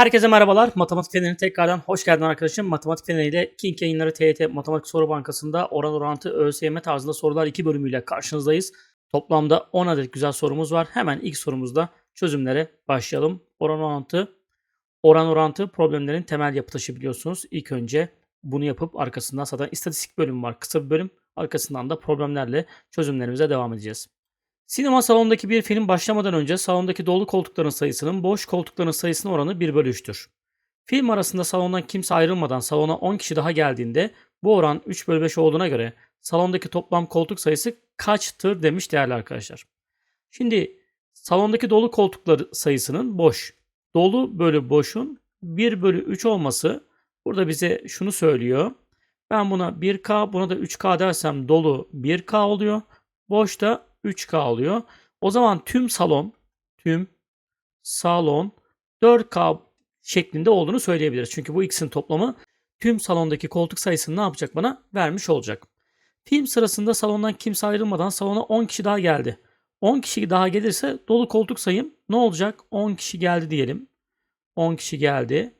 Herkese merhabalar. Matematik Feneri'ne tekrardan hoş geldin arkadaşım. Matematik Feneri ile King yayınları TYT Matematik Soru Bankası'nda oran orantı ÖSYM tarzında sorular 2 bölümüyle karşınızdayız. Toplamda 10 adet güzel sorumuz var. Hemen ilk sorumuzda çözümlere başlayalım. Oran orantı oran orantı problemlerin temel yapı taşı biliyorsunuz. İlk önce bunu yapıp arkasından zaten istatistik bölüm var. Kısa bir bölüm. Arkasından da problemlerle çözümlerimize devam edeceğiz. Sinema salonundaki bir film başlamadan önce salondaki dolu koltukların sayısının boş koltukların sayısının oranı 1 bölü 3'tür. Film arasında salondan kimse ayrılmadan salona 10 kişi daha geldiğinde bu oran 3 bölü 5 olduğuna göre salondaki toplam koltuk sayısı kaçtır demiş değerli arkadaşlar. Şimdi salondaki dolu koltuklar sayısının boş. Dolu bölü boşun 1 bölü 3 olması burada bize şunu söylüyor. Ben buna 1K buna da 3K dersem dolu 1K oluyor. Boş da 3K oluyor. O zaman tüm salon, tüm salon 4K şeklinde olduğunu söyleyebiliriz. Çünkü bu ikisinin toplamı tüm salondaki koltuk sayısını ne yapacak bana? Vermiş olacak. Film sırasında salondan kimse ayrılmadan salona 10 kişi daha geldi. 10 kişi daha gelirse dolu koltuk sayım ne olacak? 10 kişi geldi diyelim. 10 kişi geldi.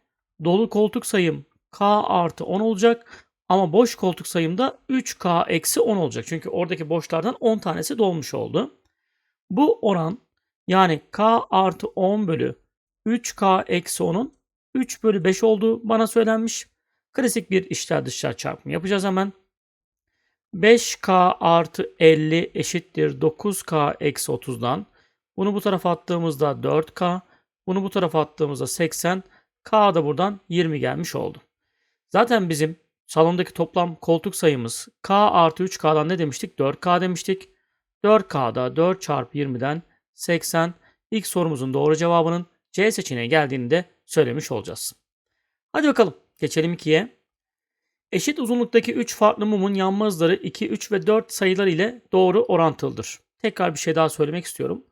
Dolu koltuk sayım K artı 10 olacak. Ama boş koltuk sayımda 3K eksi 10 olacak. Çünkü oradaki boşlardan 10 tanesi dolmuş oldu. Bu oran yani K artı 10 bölü 3K eksi 10'un 3 bölü 5 olduğu bana söylenmiş. Klasik bir içler dışlar çarpımı yapacağız hemen. 5K artı 50 eşittir 9K eksi 30'dan. Bunu bu tarafa attığımızda 4K. Bunu bu tarafa attığımızda 80. K da buradan 20 gelmiş oldu. Zaten bizim salondaki toplam koltuk sayımız K artı 3K'dan ne demiştik? 4K demiştik. 4K'da 4 çarpı 20'den 80. İlk sorumuzun doğru cevabının C seçeneği geldiğini de söylemiş olacağız. Hadi bakalım geçelim 2'ye. Eşit uzunluktaki 3 farklı mumun yanma hızları 2, 3 ve 4 sayılar ile doğru orantılıdır. Tekrar bir şey daha söylemek istiyorum.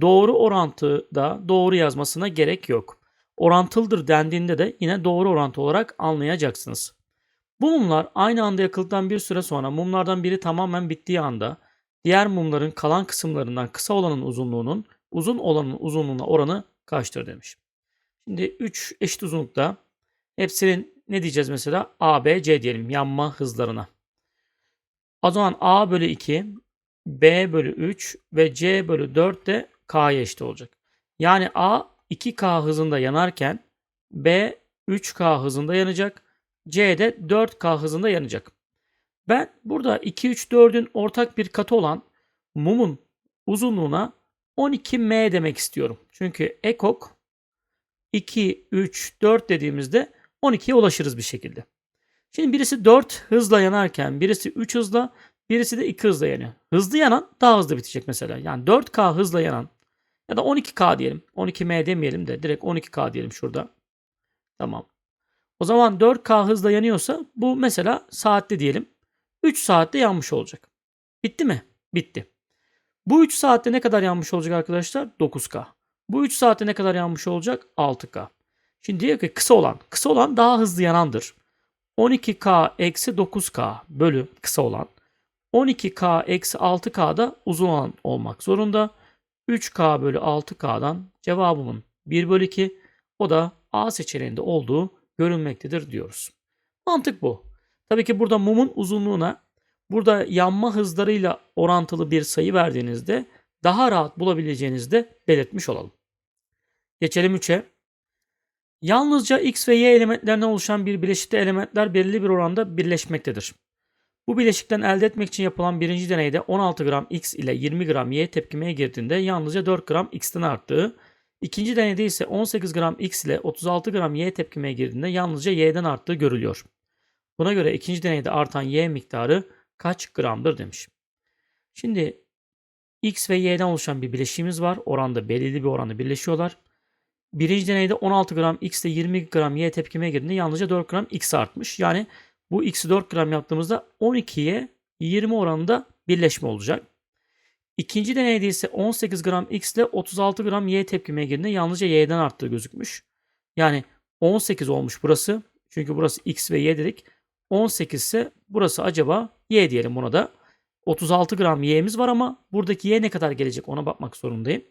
Doğru orantıda doğru yazmasına gerek yok. Orantılıdır dendiğinde de yine doğru orantı olarak anlayacaksınız. Bu mumlar aynı anda yakıldıktan bir süre sonra mumlardan biri tamamen bittiği anda diğer mumların kalan kısımlarından kısa olanın uzunluğunun uzun olanın uzunluğuna oranı kaçtır demiş. Şimdi 3 eşit uzunlukta hepsinin ne diyeceğiz mesela? A, B, C diyelim yanma hızlarına. O zaman A bölü 2, B bölü 3 ve C bölü 4 de K'ya eşit olacak. Yani A 2K hızında yanarken B 3K hızında yanacak. C de 4K hızında yanacak. Ben burada 2, 3, 4'ün ortak bir katı olan mumun uzunluğuna 12M demek istiyorum. Çünkü ekok 2, 3, 4 dediğimizde 12'ye ulaşırız bir şekilde. Şimdi birisi 4 hızla yanarken birisi 3 hızla birisi de 2 hızla yanıyor. Hızlı yanan daha hızlı bitecek mesela. Yani 4K hızla yanan ya da 12K diyelim. 12M demeyelim de direkt 12K diyelim şurada. Tamam. O zaman 4K hızla yanıyorsa bu mesela saatte diyelim. 3 saatte yanmış olacak. Bitti mi? Bitti. Bu 3 saatte ne kadar yanmış olacak arkadaşlar? 9K. Bu 3 saatte ne kadar yanmış olacak? 6K. Şimdi diyor ki kısa olan. Kısa olan daha hızlı yanandır. 12K eksi 9K bölü kısa olan. 12K eksi 6K da uzun olan olmak zorunda. 3K bölü 6K'dan cevabımın 1 bölü 2 o da A seçeneğinde olduğu görünmektedir diyoruz. Mantık bu. Tabii ki burada mumun uzunluğuna burada yanma hızlarıyla orantılı bir sayı verdiğinizde daha rahat bulabileceğinizi de belirtmiş olalım. Geçelim 3'e. Yalnızca X ve Y elementlerinden oluşan bir bileşikte elementler belirli bir oranda birleşmektedir. Bu bileşikten elde etmek için yapılan birinci deneyde 16 gram X ile 20 gram Y tepkimeye girdiğinde yalnızca 4 gram X'ten arttığı, ikinci deneyde ise 18 gram X ile 36 gram Y tepkimeye girdiğinde yalnızca Y'den arttığı görülüyor. Buna göre ikinci deneyde artan Y miktarı kaç gramdır demiş. Şimdi X ve Y'den oluşan bir bileşiğimiz var. Oranda belirli bir oranda birleşiyorlar. Birinci deneyde 16 gram X ile 20 gram Y tepkimeye girdiğinde yalnızca 4 gram X artmış. Yani bu X'i 4 gram yaptığımızda 12'ye 20 oranında birleşme olacak. İkinci deneyde ise 18 gram X ile 36 gram Y tepkimeye girdiğinde yalnızca Y'den arttığı gözükmüş. Yani 18 olmuş burası. Çünkü burası X ve Y dedik. 18 ise burası acaba Y diyelim buna da. 36 gram Y'miz var ama buradaki Y ne kadar gelecek ona bakmak zorundayım.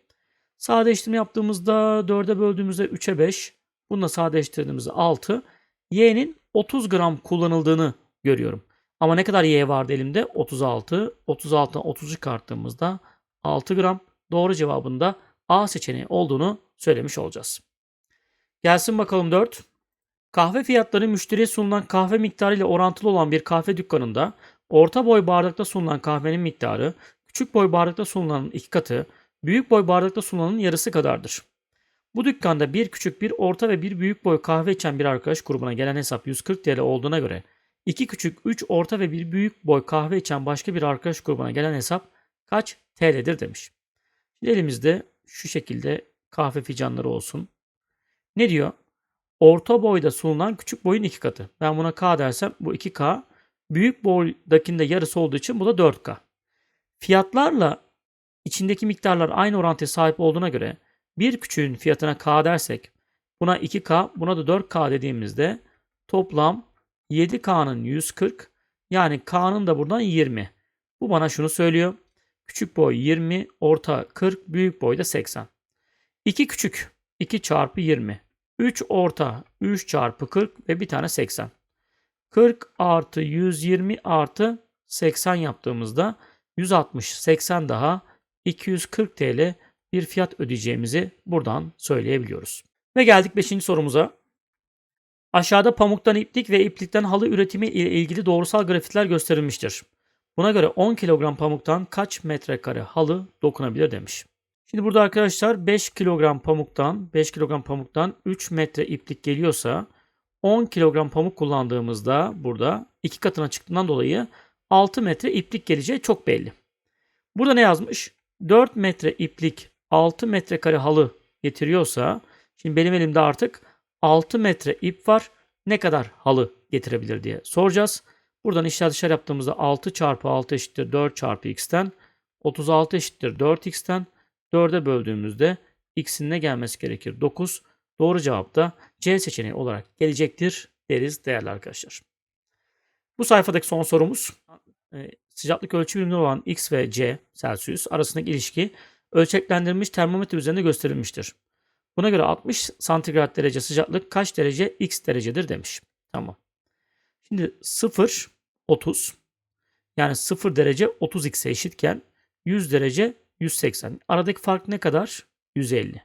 Sadeleştirme yaptığımızda 4'e böldüğümüzde 3'e 5. Bununla sadeleştirdiğimizde 6. Y'nin 30 gram kullanıldığını görüyorum. Ama ne kadar Y vardı elimde? 36. 36'dan 30'u çıkarttığımızda 6 gram. Doğru cevabında A seçeneği olduğunu söylemiş olacağız. Gelsin bakalım 4. Kahve fiyatları müşteriye sunulan kahve miktarı ile orantılı olan bir kahve dükkanında orta boy bardakta sunulan kahvenin miktarı küçük boy bardakta sunulanın iki katı, büyük boy bardakta sunulanın yarısı kadardır. Bu dükkanda bir küçük, bir orta ve bir büyük boy kahve içen bir arkadaş grubuna gelen hesap 140 TL olduğuna göre iki küçük, üç orta ve bir büyük boy kahve içen başka bir arkadaş grubuna gelen hesap kaç TL'dir demiş. Şimdi elimizde şu şekilde kahve fincanları olsun. Ne diyor? Orta boyda sunulan küçük boyun iki katı. Ben buna K dersem bu 2K. Büyük boydakinde yarısı olduğu için bu da 4K. Fiyatlarla içindeki miktarlar aynı orantıya sahip olduğuna göre bir küçüğün fiyatına K dersek buna 2K buna da 4K dediğimizde toplam 7K'nın 140 yani K'nın da buradan 20. Bu bana şunu söylüyor. Küçük boy 20, orta 40, büyük boy da 80. 2 küçük 2 çarpı 20. 3 orta 3 çarpı 40 ve bir tane 80. 40 artı 120 artı 80 yaptığımızda 160, 80 daha 240 TL bir fiyat ödeyeceğimizi buradan söyleyebiliyoruz. Ve geldik 5. sorumuza. Aşağıda pamuktan iplik ve iplikten halı üretimi ile ilgili doğrusal grafikler gösterilmiştir. Buna göre 10 kilogram pamuktan kaç metrekare halı dokunabilir demiş. Şimdi burada arkadaşlar 5 kilogram pamuktan 5 kilogram pamuktan 3 metre iplik geliyorsa 10 kilogram pamuk kullandığımızda burada iki katına çıktığından dolayı 6 metre iplik geleceği çok belli. Burada ne yazmış? 4 metre iplik 6 metrekare halı getiriyorsa şimdi benim elimde artık 6 metre ip var. Ne kadar halı getirebilir diye soracağız. Buradan işler dışarı yaptığımızda 6 çarpı 6 eşittir 4 çarpı x'ten 36 eşittir 4x'ten 4'e böldüğümüzde x'in ne gelmesi gerekir? 9. Doğru cevap da C seçeneği olarak gelecektir deriz değerli arkadaşlar. Bu sayfadaki son sorumuz e, sıcaklık ölçü birimleri olan X ve C Celsius arasındaki ilişki ölçeklendirilmiş termometre üzerinde gösterilmiştir. Buna göre 60 santigrat derece sıcaklık kaç derece X derecedir demiş. Tamam. Şimdi 0 30 yani 0 derece 30 x'e eşitken 100 derece 180. Aradaki fark ne kadar? 150.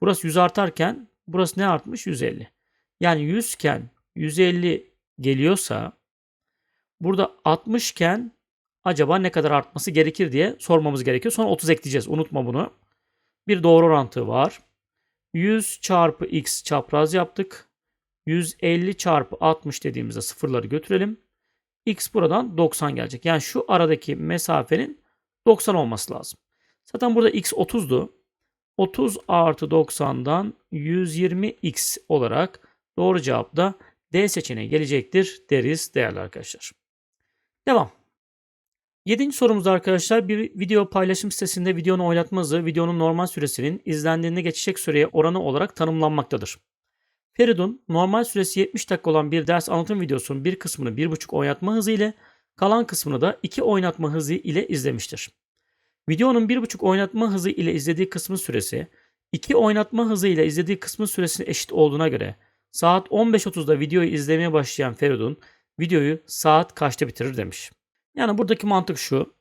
Burası 100 artarken burası ne artmış? 150. Yani 100 iken 150 geliyorsa burada 60 iken acaba ne kadar artması gerekir diye sormamız gerekiyor. Sonra 30 ekleyeceğiz. Unutma bunu. Bir doğru orantı var. 100 çarpı x çapraz yaptık. 150 çarpı 60 dediğimizde sıfırları götürelim. X buradan 90 gelecek. Yani şu aradaki mesafenin 90 olması lazım. Zaten burada x 30'du. 30 artı 90'dan 120x olarak doğru cevap da D seçeneği gelecektir deriz değerli arkadaşlar. Devam. Yedinci sorumuzda arkadaşlar bir video paylaşım sitesinde videonun oynatma hızı videonun normal süresinin izlendiğinde geçecek süreye oranı olarak tanımlanmaktadır. Feridun normal süresi 70 dakika olan bir ders anlatım videosunun bir kısmını 1.5 oynatma hızı ile kalan kısmını da 2 oynatma hızı ile izlemiştir. Videonun 1.5 oynatma hızı ile izlediği kısmın süresi 2 oynatma hızı ile izlediği kısmın süresine eşit olduğuna göre saat 15.30'da videoyu izlemeye başlayan Feridun videoyu saat kaçta bitirir demiş. Yani buradaki mantık şu.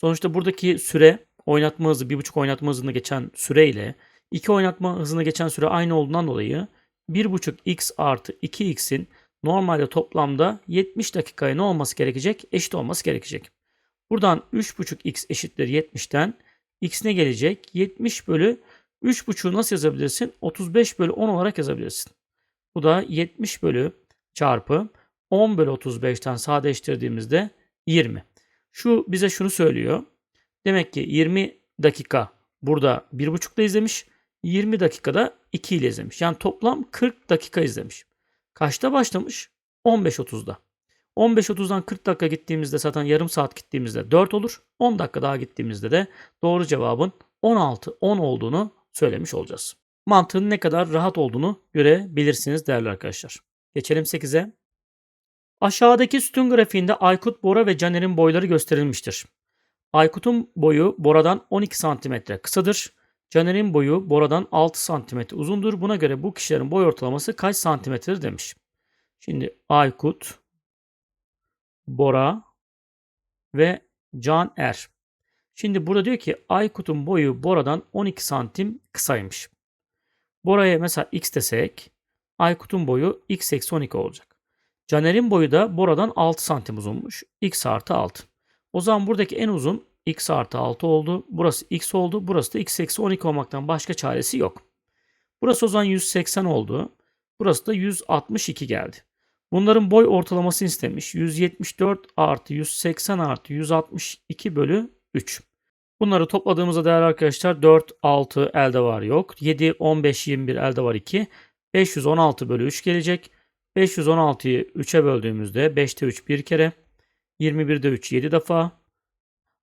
Sonuçta buradaki süre oynatma hızı 1.5 oynatma hızını geçen süre ile 2 oynatma hızını geçen süre aynı olduğundan dolayı 1.5x artı 2x'in normalde toplamda 70 dakikaya ne olması gerekecek? Eşit olması gerekecek. Buradan 3.5x eşittir 70'ten x ne gelecek? 70 bölü 3.5'u nasıl yazabilirsin? 35 bölü 10 olarak yazabilirsin. Bu da 70 bölü çarpı 10 bölü 35'ten sadeleştirdiğimizde 20. Şu bize şunu söylüyor. Demek ki 20 dakika burada 1.5 ile izlemiş. 20 dakikada 2 ile izlemiş. Yani toplam 40 dakika izlemiş. Kaçta başlamış? 15.30'da. 15.30'dan 40 dakika gittiğimizde zaten yarım saat gittiğimizde 4 olur. 10 dakika daha gittiğimizde de doğru cevabın 16, 10 olduğunu söylemiş olacağız. Mantığın ne kadar rahat olduğunu görebilirsiniz değerli arkadaşlar. Geçelim 8'e. Aşağıdaki sütun grafiğinde Aykut, Bora ve Caner'in boyları gösterilmiştir. Aykut'un boyu Bora'dan 12 cm kısadır. Caner'in boyu Bora'dan 6 santimetre uzundur. Buna göre bu kişilerin boy ortalaması kaç santimetredir demiş. Şimdi Aykut, Bora ve Can Er. Şimdi burada diyor ki Aykut'un boyu Bora'dan 12 santim kısaymış. Bora'ya mesela x desek Aykut'un boyu x eksi 12 olacak. Caner'in boyu da Bora'dan 6 santim uzunmuş. x artı 6. O zaman buradaki en uzun x artı 6 oldu. Burası x oldu. Burası da x eksi 12 olmaktan başka çaresi yok. Burası o zaman 180 oldu. Burası da 162 geldi. Bunların boy ortalamasını istemiş. 174 artı 180 artı 162 bölü 3. Bunları topladığımızda değerli arkadaşlar 4, 6 elde var yok. 7, 15, 21 elde var 2. 516 bölü 3 gelecek. 516'yı 3'e böldüğümüzde 5'te 3 bir kere. 21'de 3 7 defa.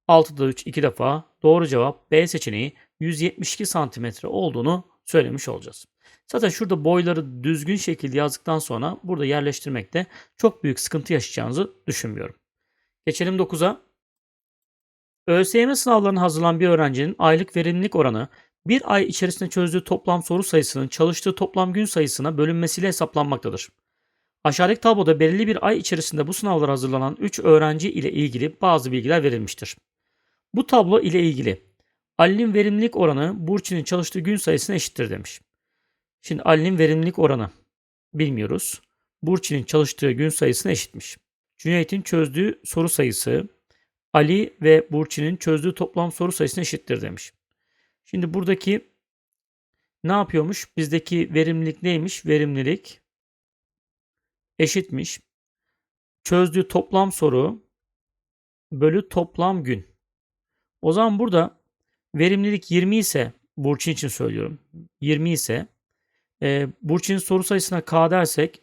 6'da 3 2 defa. Doğru cevap B seçeneği 172 santimetre olduğunu söylemiş olacağız. Zaten şurada boyları düzgün şekilde yazdıktan sonra burada yerleştirmekte çok büyük sıkıntı yaşayacağınızı düşünmüyorum. Geçelim 9'a. ÖSYM sınavlarına hazırlanan bir öğrencinin aylık verimlilik oranı bir ay içerisinde çözdüğü toplam soru sayısının çalıştığı toplam gün sayısına bölünmesiyle hesaplanmaktadır. Aşağıdaki tabloda belirli bir ay içerisinde bu sınavlara hazırlanan 3 öğrenci ile ilgili bazı bilgiler verilmiştir. Bu tablo ile ilgili Ali'nin verimlilik oranı Burçin'in çalıştığı gün sayısına eşittir demiş. Şimdi Ali'nin verimlilik oranı bilmiyoruz. Burçin'in çalıştığı gün sayısına eşitmiş. Cüneyt'in çözdüğü soru sayısı Ali ve Burçin'in çözdüğü toplam soru sayısına eşittir demiş. Şimdi buradaki ne yapıyormuş? Bizdeki verimlilik neymiş? Verimlilik eşitmiş. Çözdüğü toplam soru bölü toplam gün. O zaman burada verimlilik 20 ise Burçin için söylüyorum. 20 ise e, Burçin'in soru sayısına k dersek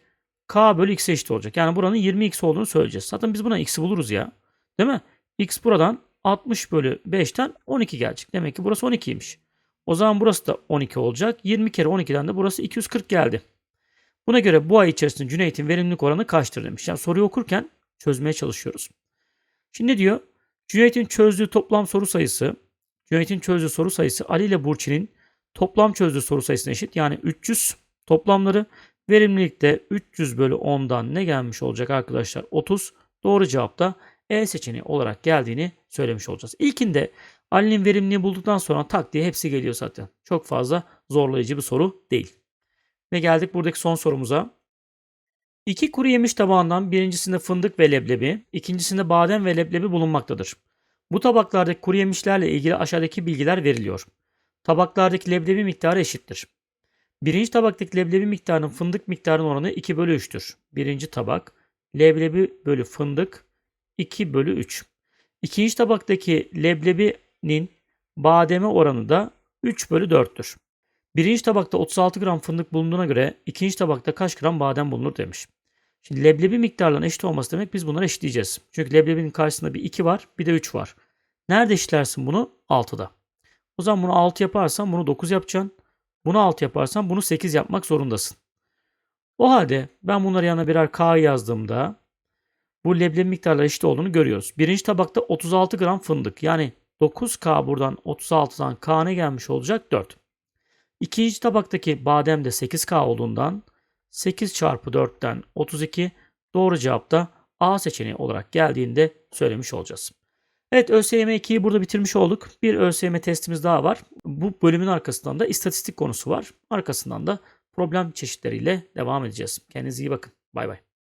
k bölü x eşit olacak. Yani buranın 20x olduğunu söyleyeceğiz. Zaten biz buna x'i buluruz ya. Değil mi? x buradan 60 bölü 5'ten 12 gelecek. Demek ki burası 12'ymiş. O zaman burası da 12 olacak. 20 kere 12'den de burası 240 geldi. Buna göre bu ay içerisinde Cüneyt'in verimlilik oranı kaçtır demiş. Yani soruyu okurken çözmeye çalışıyoruz. Şimdi diyor? Cüneyt'in çözdüğü toplam soru sayısı, Cüneyt'in çözdüğü soru sayısı Ali ile Burçin'in toplam çözdüğü soru sayısına eşit. Yani 300 toplamları verimlilikte 300 bölü 10'dan ne gelmiş olacak arkadaşlar? 30. Doğru cevap da E seçeneği olarak geldiğini söylemiş olacağız. İlkinde Ali'nin verimliliği bulduktan sonra tak diye hepsi geliyor zaten. Çok fazla zorlayıcı bir soru değil. Ve geldik buradaki son sorumuza. İki kuru yemiş tabağından birincisinde fındık ve leblebi, ikincisinde badem ve leblebi bulunmaktadır. Bu tabaklardaki kuru yemişlerle ilgili aşağıdaki bilgiler veriliyor. Tabaklardaki leblebi miktarı eşittir. Birinci tabaktaki leblebi miktarının fındık miktarının oranı 2 bölü 3'tür. Birinci tabak leblebi bölü fındık 2 bölü 3. İkinci tabaktaki leblebinin bademe oranı da 3 bölü 4'tür. Birinci tabakta 36 gram fındık bulunduğuna göre ikinci tabakta kaç gram badem bulunur demiş. Şimdi leblebi miktarlarının eşit olması demek biz bunları eşitleyeceğiz. Çünkü leblebinin karşısında bir 2 var bir de 3 var. Nerede eşitlersin bunu? 6'da. O zaman bunu 6 yaparsan bunu 9 yapacaksın. Bunu 6 yaparsan bunu 8 yapmak zorundasın. O halde ben bunları yanına birer K yazdığımda bu leblebi miktarları eşit olduğunu görüyoruz. Birinci tabakta 36 gram fındık. Yani 9K buradan 36'dan K ne gelmiş olacak? 4. İkinci tabaktaki badem de 8K olduğundan 8 çarpı 4'ten 32 doğru cevap da A seçeneği olarak geldiğinde söylemiş olacağız. Evet ÖSYM 2'yi burada bitirmiş olduk. Bir ÖSYM testimiz daha var. Bu bölümün arkasından da istatistik konusu var. Arkasından da problem çeşitleriyle devam edeceğiz. Kendinize iyi bakın. Bay bay.